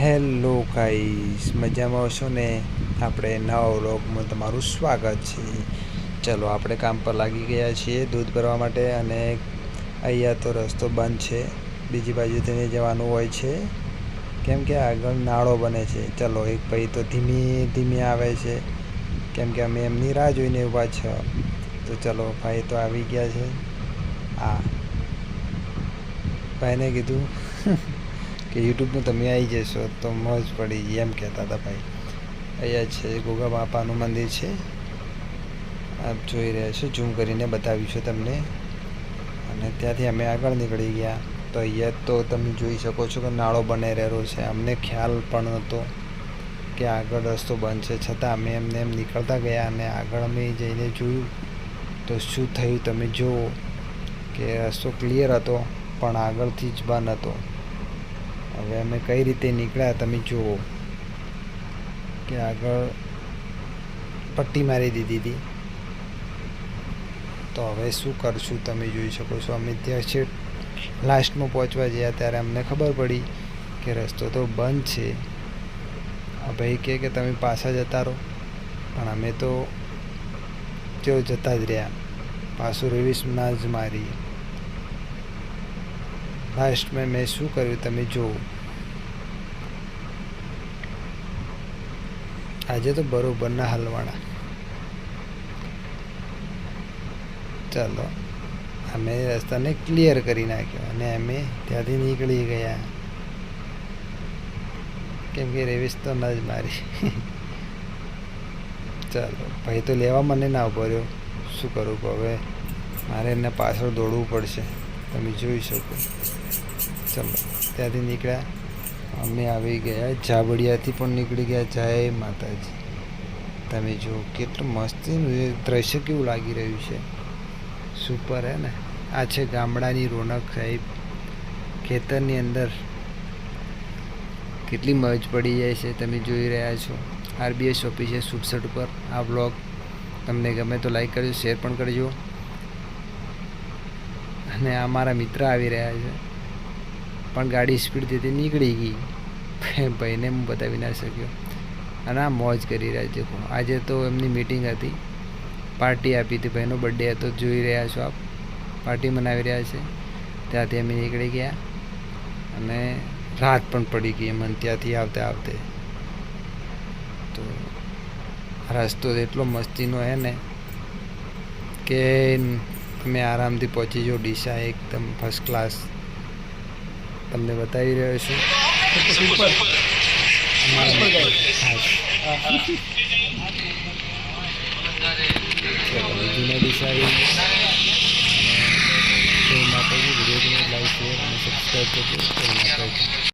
Hello guys મજામાં હશો ને? આપણે નવા વ્લોગમાં તમારું સ્વાગત છે. ચલો, આપણે કામ પર લાગી ગયા છીએ દૂધ ભરવા માટે અને અહીંયા તો રસ્તો બંધ છે. બીજી બાજુ તેને જવાનું હોય છે. કેમ કે આગળ નાળો બને છે. ચલો, એક ભાઈ તો ધીમે ધીમે આવે છે. કેમ કે અમે એમની રાહ જોઈને ઊભા છે. તો ચલો, ભાઈ તો આવી ગયા છે. આ ભાઈને કીધું. કે યુટ્યુબમાં તમે આવી જશો તો મોજ પડી એમ કહેતા હતા ભાઈ. અહીંયા છે, ગોગા બાપાનું મંદિર છે. આપ જોઈ રહ્યા છો, ઝૂમ કરીને બતાવીશું તમને. અને ત્યાંથી અમે આગળ નીકળી ગયા. તો અહીંયા તો તમે જોઈ શકો છો કે નાળો બને રહેલો છે. અમને ખ્યાલ પણ નહોતો કે આગળ રસ્તો બંધ છે. છતાં અમે એમને એમ નીકળતા ગયા અને આગળ અમે જઈને જોયું. તો શું થયું તમે જુઓ કે રસ્તો ક્લિયર હતો, પણ આગળથી જ બંધ હતો. હવે અમે કઈ રીતે નીકળ્યા તમે જુઓ. કે આગળ પટ્ટી મારી દીધી હતી. તો હવે શું કરશું તમે જોઈ શકો છો. અમે ત્યાં છે, લાસ્ટમાં પહોંચવા ગયા ત્યારે અમને ખબર પડી કે રસ્તો તો બંધ છે. આ ભાઈ કહે કે તમે પાછા જતા રહો. પણ અમે તો જો જતા જ રહ્યા. પાછું રેવીસ ના જ મારી લાસ્ટમાં મેં શું કર્યું તમે જુઓ આજે તો બરોબરના હલવાણા. ચાલો, અમે રસ્તાને ક્લિયર કરી નાખ્યો અને અમે ત્યાંથી નીકળી ગયા. કેમ કે રેવિસ તો ન જ મારી. ચાલો, ભાઈ તો લેવા મને ના ઊભો રહ્યો. શું કરું હવે? મારે એને પાછળ દોડવું પડશે. તમે જોઈ શકો. ચાલો, ત્યાંથી નીકળ્યા. અમે આવી ગયા. જાબડિયાથી પણ નીકળી ગયા. જય માતાજી. તમે જુઓ, કેટલું મસ્તીનું એ દ્રશ્ય કેવું લાગી રહ્યું છે. સુપર હે ને. આ છે ગામડાની રોનક સાહેબ. ખેતરની અંદર કેટલી મજ પડી જાય છે. તમે જોઈ રહ્યા છો. આરબીએસ ઓફિસે સુડસઠ ઉપર આ બ્લોગ તમને ગમે તો લાઈક કરજો, શેર પણ કરજો. અને મારા મિત્ર આવી રહ્યા છે. પણ ગાડી સ્પીડથી નીકળી ગઈ. ભાઈને હું બતાવી ના શક્યો. અને આ મોજ કરી રહ્યા છે આજે તો એમની મિટિંગ હતી. પાર્ટી આપી હતી ભાઈનો બર્થડે હતો. જોઈ રહ્યા છો આપ. પાર્ટી મનાવી રહ્યા છે. ત્યાંથી અમે નીકળી ગયા. અને રાત પણ પડી ગઈ મને ત્યાંથી આવતે આવતે. તો રસ્તો એટલો મસ્તીનો હે ને કે તમે આરામથી પહોંચી જાઓ ડીસા એકદમ ફર્સ્ટ ક્લાસ તમને બતાવી રહ્યો છું. જૂના ડીસા માતાજી વીડિયો લાઈક શેર અને સબસ્ક્રાઈબ કરજો